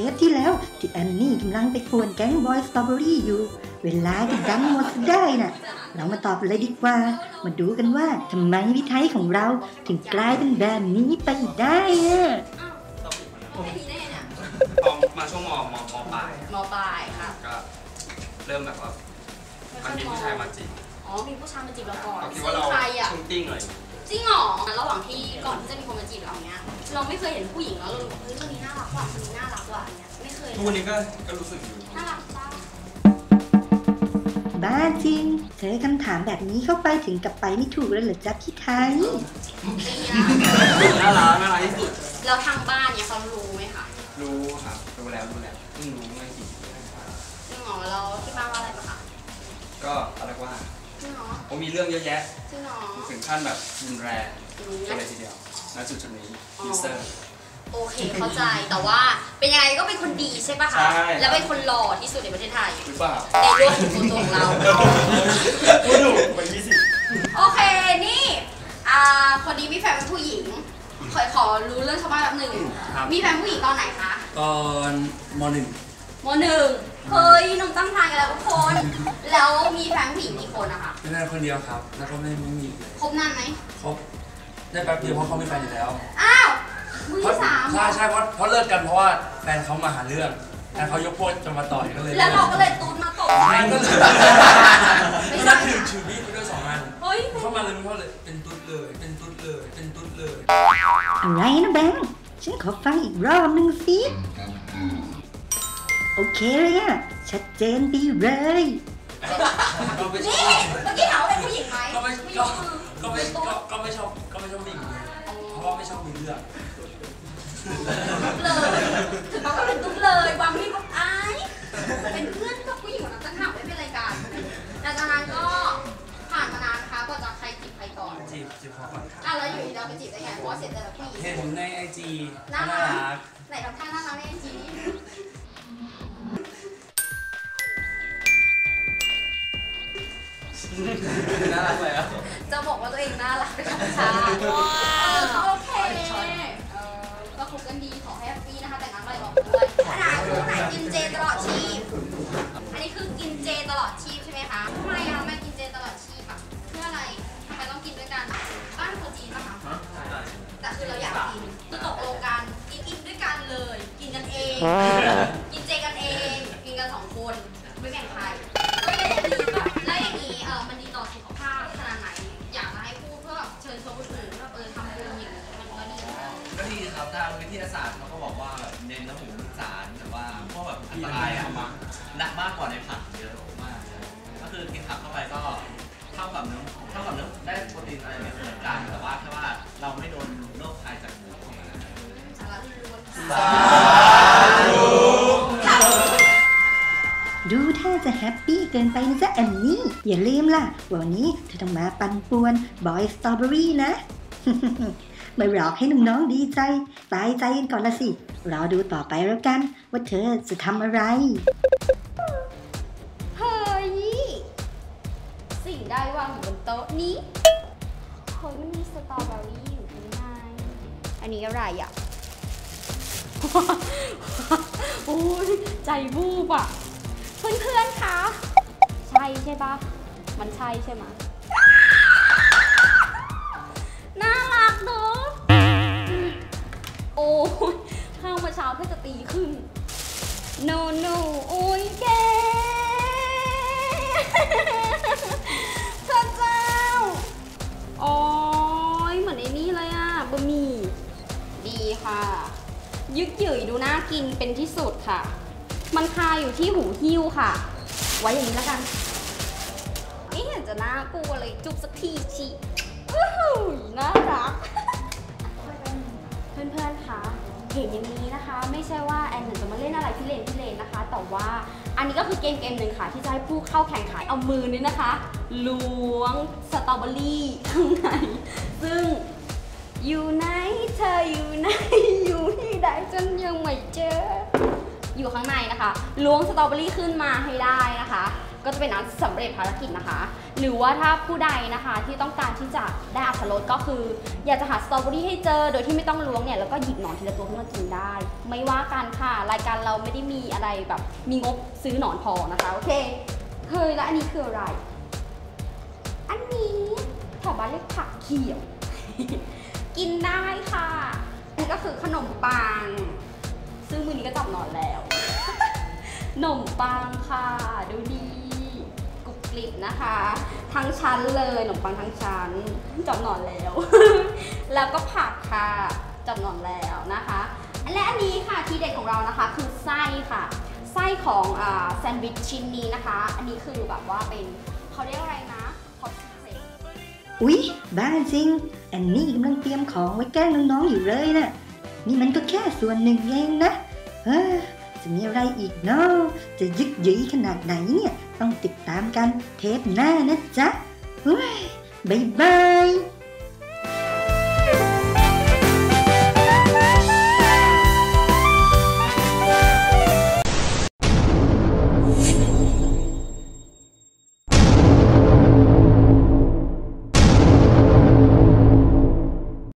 วัสดีนะจากเทปที่แล้วที่แอนนี่กำลังไปกวนแก๊งบอยสตรอเบอรี่อยู่ เวลาก็ดันหมดซะได้น่ะ เรามาตอบเลยดีกว่า มาดูกันว่าทำไมวิทัยของเราถึงกลายเป็นแบบนี้ไปได้อะไอ้นี่ได้ไงเนี่ยพอมาช่วงมมมปลายมปลายค่ะก็เริ่มแบบว่ามันมีผู้ชายมาจีบอ๋อมีผู้ชายมาจีบเราก่อนเราคิดซึ่ว่าเรางใครอะชุ่งติ้งเลยจริงเหรอระหว่างที่ก่อนที่จะมีคนมาจีบเรา เนี้ยเราไม่เคยเห็นผู้หญิงแล้วเรารู้สึกเฮ้ยคนนี้น่ารักว่ะคนนี้น่ารักว่ะอย่างเงี้ยไม่เคยทุกวันนี้ก็ก็รู้สึกอยู่น่ารักป้าบ้าจริงเธอคำถามแบบนี้เข้าไปถึงกับไปไม่ถูกเลยเหรอจ๊ะพี่ไทยเปียน่ารักน่ารักที่สุดแล้วทางบ้านเนี่ยเขารู้ไหมคะรู้ครับรู้แล้วรู้แล้วเพิ่งรู้เมื่อกี่ปีที่ผ่านมาจริงเหรอเราที่บ้านว่าอะไรปะคะก็อะไรกว่าจริงเหรอผมมีเรื่องเยอะแยะจริงเหรอถึงขั้นแบบรุนแรงอืมกันเลยทีเดียว ณจุดจุดนี้ยูเซอร์ โอเคเข้าใจแต่ว่าเป็นยังไงก็เป็นคนดีใช่ปะคะ ใช่ แล้วเป็นคนหล่อที่สุดในประเทศไทย หรือเปล่าในโลกของตัวของเรา พูดถูกเป็นยี่สิบโอเคนี่อ่าคนนี้มีแฟนเป็นผู้หญิงขอขอรู้เรื่องชาวบ้านแป๊บหนึ่งครับ มีแฟนผู้หญิงตอนไหนคะตอนมหนึ่งมหนึ่งเฮ้ยหนุ่มตั้งทางกันแล้วทุกคน แล้วมีแฟนผู้หญิงกี่คนอะคะไม่ได้คนเดียวครับ แล้วก็ไม่ไม่มีเลยคบนานไหมครบ ได้แป๊บเดียวเพราะเขามีแฟนอยู่แล้วอ้าวมือเพราะที่สามใช่ใช่เพราะเพราะเลิกกันเพราะว่าแฟนเขามาหาเรื่องแฟนเขายกพวกจะมาต่อยก็เลยแล้วเราก็เลยตูนมาตบ ใช่ก็เลยไม่ก็ใช่ นัดถือถือมีดไปด้วยสองอันเฮ้ยเข้ามาเลยไม่เข้าเลยเป็นตุ๊ดเลย เป็นตุ๊ดเลย เป็นตุ๊ดเลย อะไรนะแบงค์ฉันขอฟังอีกรอบหนึ่งสิโอเคเลยอะชัดเจนดีเลย ก็ไม่ชนี่อบเมื่อกี้ถามว่าเป็นผู้หญิงไหมก็ไม่ผู้หญิก็งคือก็ไม่เป็นตุ๊ก็ดก็ไม่ชอบก็ ไม่ชอบผู้หญิงเลยเพราะว่าไม่ชอบมีเรื่องเลยถึงบอกว่าเป็นตุ๊ดเลยวางมีดบอกอายเป็นเพื่อนกับผู้หญิงคนนั้นต่างหากไม่เป็นไรกันหลังจากนั้นก็ผ่านมานานนะคะกว่าจะใครจีบใครก่อนจีบจีบเขาก่อนอะแล้วอยู่ดีเราไปจีบได้ไงเพราะว่าเสียใจกับผู้หญิงเห็นในไอจีน่าน่ารัรักกไหนทำท่าน่ารักในไอจี น่ารักเลยอะจะบอกว่าตัวเองน่ารักเป็นธรรมชาติเออโอเคเออก็คบกันดีขอให้แฮปปี้นะคะแต่งงานอะไรบอกด้วยอันไหนคู่ไหนกินเจตลอดชีพ อันนี้คือกินเจตลอดชีพใช่ไหมคะทำไมอะทำไมกินเจตลอดชีพอะเพื่ออะไรทำไมต้องกินด้วยกันบ้านคนจีนปะคะแต่คือเราอยากกินคือตกลงกันกินกินด้วยกันเลย กินกันเอง อันตรายอะหนักมากกว่าในผักเยอะมาก ก็คือกินผักเข้าไปก็เท่ากับเนื้อเท่ากับเนื้อได้โปรตีนอะไรเนี่ยเหมือนกันแต่ว่าแค่ว่าเราไม่โดนโรคภัยจากหมูเข้ามาสาระล้วนสาค่ะดูถ้าจะแฮปปี้เกินไปนะจ๊ะแอนนี่ อย่าลืมล่ะ วันนี้เธอต้องมาปันป่วนบอยสตรอเบอรี่นะ มาหลอกให้น้องๆดีใจ ตายใจกันก่อนละสิ รอดูต่อไปแล้วกัน ว่าเธอจะทำอะไร เฮ้ย สิ่งใดวางอยู่บนโต๊ะนี้เฮ้ยมันมีสตรอเบอรี่อยู่ข้างในอันนี้อะไรอะ โอ้ยใจบูบอะ เพื่อนๆคะ ใช่ใช่ปะมันใช่ใช่ไหมน่ารักเนอะ โอ้ยข้าวมาเช้าเพื่อจะตีขึ้น no no โอ้ยแกพระเจ้าโอ้ยเหมือนไอ้นี่เลยอะบะหมี่ดีค่ะ ยึกหยืยดูน่ากินเป็นที่สุดค่ะ มันคาอยู่ที่หูหิ้วค่ะ ไว้อย่างนี้แล้วกันไม่เห็นจะน่ากลัวเลยจุบสักทีชิอื้อหือน่ารัก เพื่อนๆคะเห็นอย่างนี้นะคะ ไม่ใช่ว่าแอนเหมือนจะมาเล่นอะไรพี่เลนพี่เลนนะคะ แต่ว่าอันนี้ก็คือเกมเกมหนึ่งค่ะ ที่จะให้ผู้เข้าแข่งขันเอามือนี่นะคะล้วงสตรอเบอรี่ข้างในซึ่งอยู่ไหนเธออยู่ไหนอยู่ที่ใดจนยังไม่เจอ อยู่ข้างในนะคะล้วงสตรอเบอรี่ขึ้นมาให้ได้นะคะ ก็จะเป็นอันสำเร็จภารกิจนะคะ หรือว่าถ้าผู้ใดนะคะที่ต้องการที่จะได้อัตรสก็คือ อยากจะหาสตรอเบอรี่ให้เจอโดยที่ไม่ต้องล้วงเนี่ยแล้วก็หยิบหนอนทีละตัวขึ้นมากินได้ ไม่ว่ากันค่ะ รายการเราไม่ได้มีอะไรแบบ มีงบซื้อหนอนพอนะคะโอเคเฮ้ยแล้วอันนี้คืออะไร อันนี้แถวบ้านเรียกผักเขียว กินได้ค่ะอันนี้ก็คือขนมปัง ซึ่งมือนี้ก็จับหนอนแล้ว ขนมปังค่ะ ดูดี กริบนะคะ ทั้งชั้นเลยขนมปังทั้งชั้นจับหนอนแล้ว แล้วก็ผักค่ะจับหนอนแล้วนะคะ และอันนี้ค่ะทีเด็ดของเรานะคะคือไส้ค่ะไส้ของอแซนด์วิชชิ้นนี้นะคะ อันนี้คือแบบว่าเป็นเขาเรียกอะไรนะท็อปซีเครตอุ๊ยบ้าจริงแอนนี่กำลังเตรียมของไว้แกล้งน้องๆอยู่เลยนะนี่มันก็แค่ส่วนหนึ่งเองนะเฮ้ จะมีอะไรอีกเนาะจะยึกยืยขนาดไหนเนี่ย ต้องติดตามกันเทปหน้านะจ๊ะเฮ้ยบายบาย